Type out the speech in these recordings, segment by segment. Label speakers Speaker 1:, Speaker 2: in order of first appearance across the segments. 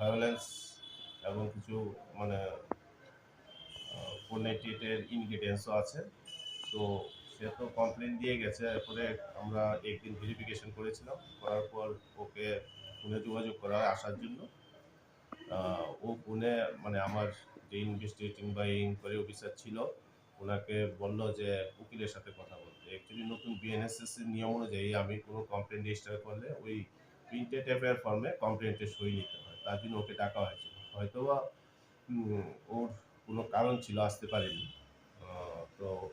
Speaker 1: Violence এবং কিছু মানে কোনেটেটের ইনগ্রিডিয়েন্টসও আছে। তো সে তো কমপ্লেন দিয়ে গেছে। এরপরে আমরা একদিন ভেরিফিকেশন করেছিলাম। করার পর ওকে ফোনে যোগাযোগ করা আসার জন্য। ও ফোনে মানে আমার যে ইনভেস্টিগেটিং বা ইনকোয়ারি অফিসার ছিল, ওনাকে বলল যে উকিলের সাথে কথা বলতে। অ্যাকচুয়ালি নতুন বিএনএসএস এর নিয়ম অনুযায়ী আমি কোনো কমপ্লেন রেজিস্টার করলে ওই প্রিন্টেড এফআইআর ফর্মে কমপ্লেনটা সই নিতে হয়। তার জন্য ওকে ডাকা হয়েছিল হয়তোবা ওর কোনো কারণ ছিল, আসতে পারেনি। তো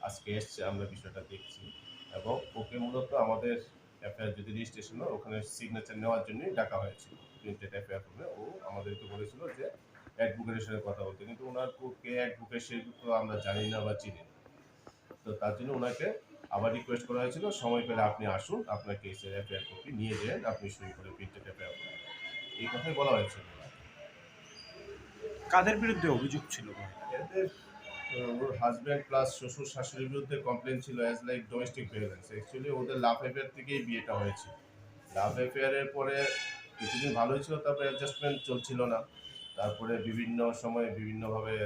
Speaker 1: আজকে এসছে, আমরা বিষয়টা দেখছি। এবং ওকে মূলত আমাদের এফআইআর যদি রেজিস্ট্রেশন হয়, ওখানে সিগনেচার নেওয়ার জন্যই ডাকা হয়েছিল। প্রিন্টেড এফআইআর ফর্মে ও আমাদেরকে বলেছিল যে অ্যাডভোকেটের সাথে কথা বলতে। কিন্তু ওনার কো- অ্যাডভোকেট সেগুলো তো আমরা জানি না বা চিনি না। তো তার জন্য ওনাকে আবার রিকোয়েস্ট করা হয়েছিল, সময় পেলে আপনি আসুন। আপনার কেসের এফআইআর কপি নিয়ে যান। আপনি সই করে প্রিন্টেড এফআইআর এই কথাই বলা হয়েছিল
Speaker 2: কাদের বিরুদ্ধে অভিযোগ ছিল?
Speaker 1: ওর হাজব্যান্ড প্লাস শ্বশুর শাশুড়ির বিরুদ্ধে কমপ্লেন ছিল as like domestic violence actually ওদের লাভ অ্যাফেয়ার থেকেই বিয়েটা হয়েছে। লাভ অ্যাফেয়ারের পরে কিছুদিন ভালোই ছিল তারপরে অ্যাডজাস্টমেন্ট চলছিল না। তারপরে বিভিন্ন সময়ে বিভিন্নভাবে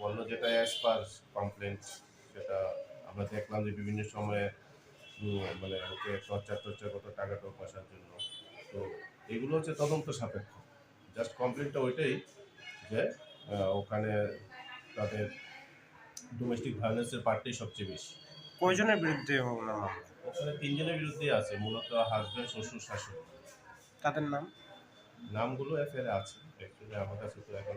Speaker 1: বলল যেটা অ্যাজ পার কমপ্লেন সেটা আমরা দেখলাম যে বিভিন্ন সময়ে মানে ওকে টর্চার টর্চার কত টাকা টোক পয়সার জন্য তো এগুলো হচ্ছে তদন্ত সাপেক্ষ। জাস্ট কমপ্লেনটা ওইটাই যে ওখানে তাদের ডোমেস্টিক ভায়োলেন্সের পার্টটাই সবচেয়ে বেশি।
Speaker 2: কয়জনের বিরুদ্ধে মামলা?
Speaker 1: ওখানে তিনজনের বিরুদ্ধে আছে মূলত হাজব্যান্ড শ্বশুর শাশুড়ি।
Speaker 2: তাদের নাম?
Speaker 1: নামগুলো এফ আছে অ্যাকচুয়ালি আমার কাছে তো এখন